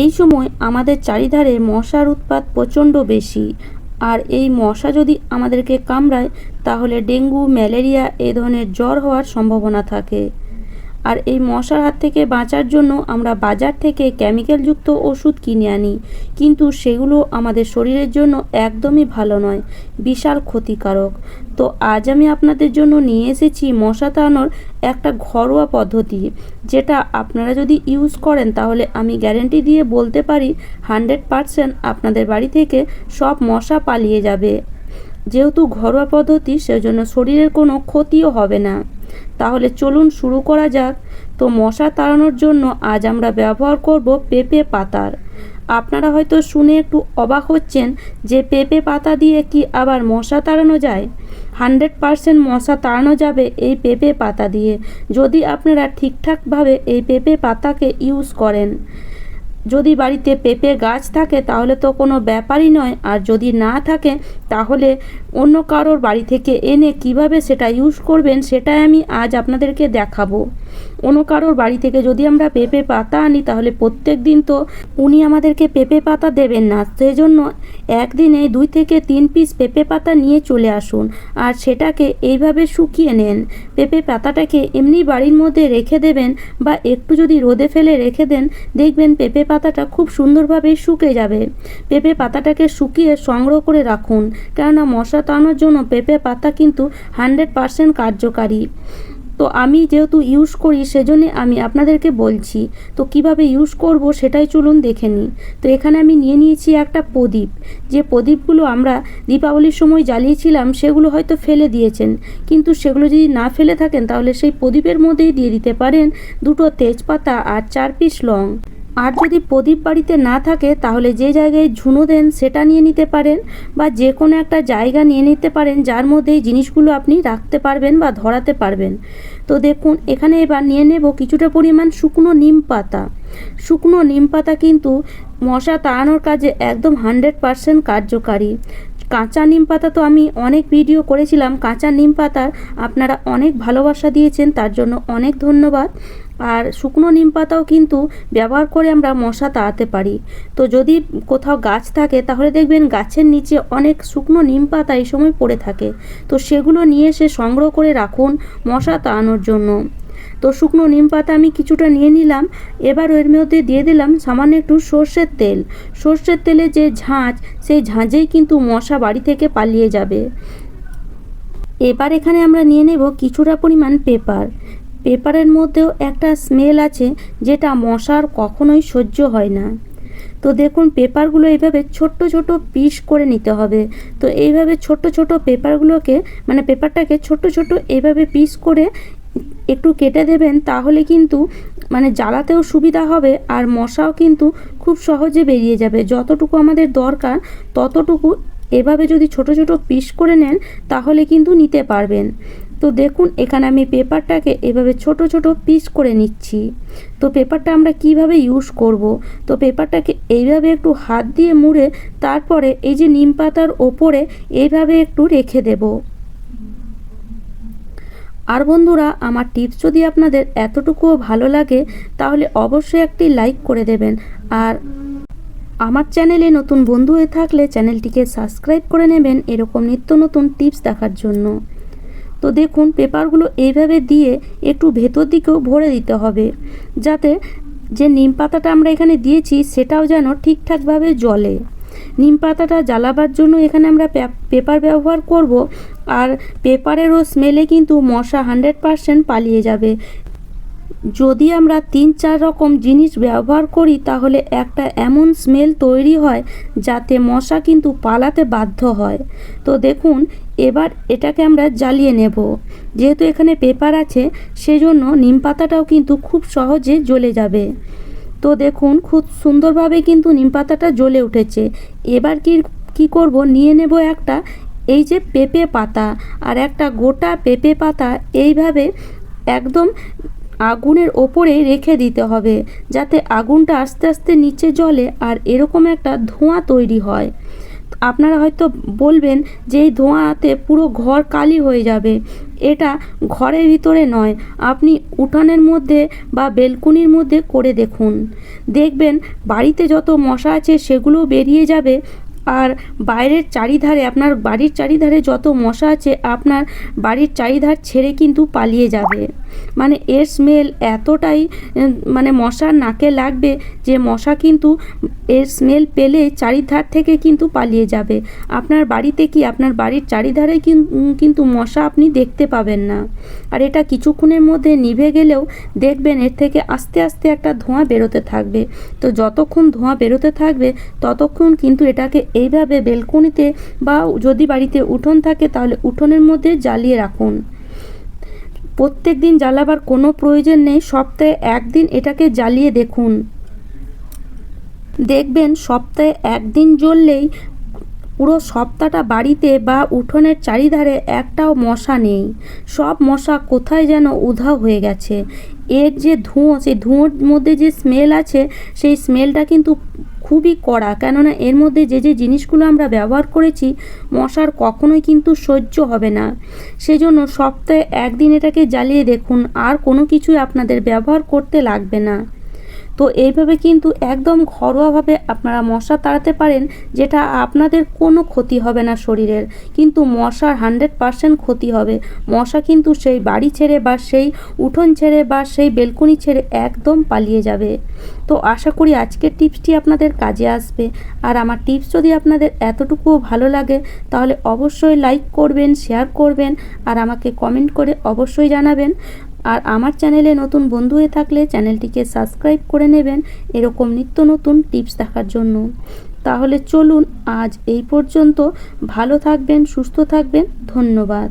এই সময় আমাদের চারিধারে মশার উৎপাত প্রচণ্ড বেশি। আর এই মশা যদি আমাদেরকে কামড়ায়, তাহলে ডেঙ্গু, ম্যালেরিয়া এ ধরনের জ্বর হওয়ার সম্ভাবনা থাকে। আর এই মশার হাত থেকে বাঁচার জন্য আমরা বাজার থেকে কেমিক্যালযুক্ত ওষুধ কিনে আনি। কিন্তু সেগুলো আমাদের শরীরের জন্য একদমই ভালো নয়, বিশাল ক্ষতিকারক। তো আজ আমি আপনাদের জন্য নিয়ে এসেছি মশা তাড়ানোর একটা ঘরোয়া পদ্ধতি, যেটা আপনারা যদি ইউজ করেন তাহলে আমি গ্যারেন্টি দিয়ে বলতে পারি হান্ড্রেড পারসেন্ট আপনাদের বাড়ি থেকে সব মশা পালিয়ে যাবে। যেহেতু ঘরোয়া পদ্ধতি, সেজন্য শরীরের কোনো ক্ষতিও হবে না। তাহলে চলুন শুরু করা যাক। তো মশা তাড়ানোর জন্য আজ আমরা ব্যবহার করব পেঁপে পাতার। আপনারা হয়তো শুনে একটু অবাক হচ্ছেন যে পেঁপে পাতা দিয়ে কি আবার মশা তাড়ানো যায়? হান্ড্রেড পারসেন্ট মশা তাড়ানো যাবে এই পেঁপে পাতা দিয়ে। যদি আপনারা ঠিকঠাকভাবে এই পেঁপে পাতাকে ইউজ করেন। যদি বাড়িতে পেঁপে গাছ থাকে, তাহলে তো কোনো ব্যাপারই নয়। আর যদি না থাকে, তাহলে অন্য কারোর বাড়ি থেকে এনে কীভাবে সেটা ইউজ করবেন, সেটাই আমি আজ আপনাদেরকে দেখাবো। অন্য কারোর বাড়ি থেকে যদি আমরা পেঁপে পাতা আনি, তাহলে প্রত্যেক দিন তো উনি আমাদেরকে পেঁপে পাতা দেবেন না। সেই সেজন্য একদিনে দুই থেকে তিন পিস পেঁপে পাতা নিয়ে চলে আসুন আর সেটাকে এইভাবে শুকিয়ে নেন। পেঁপে পাতাটাকে এমনি বাড়ির মধ্যে রেখে দেবেন বা একটু যদি রোদে ফেলে রেখে দেন, দেখবেন পেঁপে পাতাটা খুব সুন্দরভাবে শুকে যাবে। পেঁপে পাতাটাকে শুকিয়ে সংগ্রহ করে রাখুন, কেননা মশা তাড়ানোর জন্য পেঁপে পাতা কিন্তু হান্ড্রেড পারসেন্ট কার্যকারী। তো আমি যেহেতু ইউজ করি, সেজন্যে আমি আপনাদেরকে বলছি, তো কীভাবে ইউজ করব সেটাই চলুন দেখে নিই। তো এখানে আমি নিয়ে নিয়েছি একটা প্রদীপ। যে প্রদীপগুলো আমরা দীপাবলির সময় জ্বালিয়েছিলাম, সেগুলো হয়তো ফেলে দিয়েছেন। কিন্তু সেগুলো যদি না ফেলে থাকেন, তাহলে সেই প্রদীপের মধ্যেই দিয়ে দিতে পারেন দুটো তেজপাতা আর চার পিস লং। আর যদি প্রদীপ বাড়িতে না থাকে, তাহলে যে জায়গায় ঝুনো দেন সেটা নিয়ে নিতে পারেন বা যে কোনো একটা জায়গা নিয়ে নিতে পারেন, যার মধ্যে এই জিনিসগুলো আপনি রাখতে পারবেন বা ধরাতে পারবেন। তো দেখুন, এখানে এবার নিয়ে নেব কিছুটা পরিমাণ শুকনো নিম পাতা। শুকনো নিম পাতা কিন্তু মশা তাড়ানোর কাজে একদম হান্ড্রেড পারসেন্ট কার্যকারী। কাঁচা নিম পাতা তো আমি অনেক ভিডিও করেছিলাম। কাঁচা নিম পাতার আপনারা অনেক ভালোবাসা দিয়েছেন, তার জন্য অনেক ধন্যবাদ। আর শুকনো নিম পাতাও কিন্তু ব্যবহার করে আমরা মশা তাড়াতে পারি। তো যদি কোথাও গাছ থাকে, তাহলে দেখবেন গাছের নিচে অনেক শুকনো নিম পাতা এই সময় পড়ে থাকে। তো সেগুলো নিয়ে এসে সংগ্রহ করে রাখুন মশা তাড়ানোর জন্য। তো শুকনো নিম পাতা আমি কিছুটা নিয়ে নিলাম। এবার এর মধ্যে দিয়ে দিলাম সামান্য একটু সর্ষের তেল। সর্ষের তেলে যে ঝাঁঝ সেই ঝাঁঝেই কিন্তু মশা বাড়ি থেকে পালিয়ে যাবে। এবার এখানে আমরা নিয়ে নেব কিছুটা পরিমাণ পেপার। পেপারের মধ্যেও একটা স্মেল আছে যেটা মশার কখনোই সহ্য হয় না। তো দেখুন, পেপারগুলো এইভাবে ছোট্ট ছোট পিস করে নিতে হবে। তো এইভাবে ছোট ছোট পেপারগুলোকে মানে পেপারটাকে ছোট ছোট এইভাবে পিস করে একটু কেটে দেবেন, তাহলে কিন্তু মানে জ্বালাতেও সুবিধা হবে আর মশাও কিন্তু খুব সহজে বেরিয়ে যাবে। যতটুকু আমাদের দরকার, ততটুকু এভাবে যদি ছোট ছোট পিস করে নেন, তাহলে কিন্তু নিতে পারবেন। তো দেখুন, এখানে আমি পেপারটাকে এভাবে ছোট ছোট পিস করে নিচ্ছি। তো পেপারটা আমরা কীভাবে ইউজ করব? তো পেপারটাকে এইভাবে একটু হাত দিয়ে মুড়ে, তারপরে এই যে নিম পাতার ওপরে এইভাবে একটু রেখে দেব। আর বন্ধুরা, আমার টিপস যদি আপনাদের এতটুকুও ভালো লাগে, তাহলে অবশ্যই একটি লাইক করে দেবেন। আর আমার চ্যানেলে নতুন বন্ধু হয়ে থাকলে চ্যানেলটিকে সাবস্ক্রাইব করে নেবেন, এরকম নিত্য নতুন টিপস দেখার জন্য। তো দেখুন, পেপারগুলো এইভাবে দিয়ে একটু ভেতর দিকেও ভরে দিতে হবে। যাতে যে নিম পাতাটা আমরা এখানে দিয়েছি, সেটাও যেন ঠিকঠাকভাবে জলে নিম পাতাটা জ্বালাবার জন্য এখানে আমরা পেপার ব্যবহার করব। আর পেপারেরও স্মেলে কিন্তু মশা হান্ড্রেড পারসেন্ট পালিয়ে যাবে। যদি আমরা তিন চার রকম জিনিস ব্যবহার করি, তাহলে একটা এমন স্মেল তৈরি হয় যাতে মশা কিন্তু পালাতে বাধ্য হয়। তো দেখুন, এবার এটাকে আমরা জ্বালিয়ে নেব। যেহেতু এখানে পেপার আছে, সেজন্য নিম পাতাটাও কিন্তু খুব সহজে জ্বলে যাবে। তো দেখুন, খুব সুন্দরভাবে কিন্তু নিম পাতাটা জ্বলে উঠেছে। এবার কি কি করব? নিয়ে নেব একটা, এই যে পেঁপে পাতা, আর একটা গোটা পেঁপে পাতা। এইভাবে একদম আগুনের ওপরে রেখে দিতে হবে, যাতে আগুনটা আস্তে আস্তে নিচে জ্বলে আর এরকম একটা ধোঁয়া তৈরি হয়। আপনারা হয়তো বলবেন যে এই ধোঁয়াতে পুরো ঘর কালি হয়ে যাবে। এটা ঘরের ভিতরে নয়, আপনি উঠানের মধ্যে বা বেলকুনির মধ্যে করে দেখুন। দেখবেন বাড়িতে যত মশা আছে সেগুলোও বেরিয়ে যাবে আর বাইরের চারিধারে, আপনার বাড়ির চারিধারে যত মশা আছে, আপনার বাড়ির চারিধার ছেড়ে কিন্তু পালিয়ে যাবে। মানে এর স্মেল এতটাই মানে মশার নাকে লাগবে যে মশা কিন্তু এর স্মেল পেলে চারিধার থেকে কিন্তু পালিয়ে যাবে। আপনার বাড়িতে কি, আপনার বাড়ির চারিধারে কিন- কিন্তু মশা আপনি দেখতে পাবেন না। আর এটা কিছুক্ষণের মধ্যে নিভে গেলেও দেখবেন এর থেকে আস্তে আস্তে একটা ধোঁয়া বেরোতে থাকবে। তো যতক্ষণ ধোঁয়া বেরোতে থাকবে, ততক্ষণ কিন্তু এটাকে এইভাবে বেলকনিতে বা যদি বাড়িতে উঠোন থাকে, তাহলে উঠোনের মধ্যে জ্বালিয়ে রাখুন। প্রত্যেক দিন জ্বালাবার কোনো প্রয়োজন নেই, সপ্তাহে একদিন এটাকে জ্বালিয়ে দেখুন। দেখবেন সপ্তাহে একদিন জ্বললেই পুরো সপ্তাহটা বাড়িতে বা উঠোনের চারিধারে একটাও মশা নেই। সব মশা কোথায় যেন উধাও হয়ে গেছে। এর যে ধোঁয়া, সেই ধোঁয়ার মধ্যে যে স্মেল আছে, সেই স্মেলটা কিন্তু খুবই কড়া। কেননা এর মধ্যে যে যে জিনিসগুলো আমরা ব্যবহার করেছি, মশার কখনোই কিন্তু সহ্য হবে না। সেজন্য সপ্তাহে একদিন এটাকে জ্বালিয়ে দেখুন, আর কোনো কিছুই আপনাদের ব্যবহার করতে লাগবে না। তো এইভাবে কিন্তু একদম ঘরোয়াভাবে আপনারা মশা তাড়াতে পারেন, যেটা আপনাদের কোনো ক্ষতি হবে না শরীরের। কিন্তু মশার হান্ড্রেড পারসেন্ট ক্ষতি হবে। মশা কিন্তু সেই বাড়ি ছেড়ে বা সেই উঠোন ছেড়ে বা সেই বেলকনি ছেড়ে একদম পালিয়ে যাবে। তো আশা করি আজকের টিপসটি আপনাদের কাজে আসবে। আর আমার টিপস যদি আপনাদের এতটুকুও ভালো লাগে, তাহলে অবশ্যই লাইক করবেন, শেয়ার করবেন, আর আমাকে কমেন্ট করে অবশ্যই জানাবেন। আর আমার চ্যানেলে নতুন বন্ধু হয়ে থাকলে চ্যানেলটিকে সাবস্ক্রাইব করে নেবেন এরকম নিত্য নতুন টিপস দেখার জন্য। তাহলে চলুন আজ এই পর্যন্ত। ভালো থাকবেন, সুস্থ থাকবেন। ধন্যবাদ।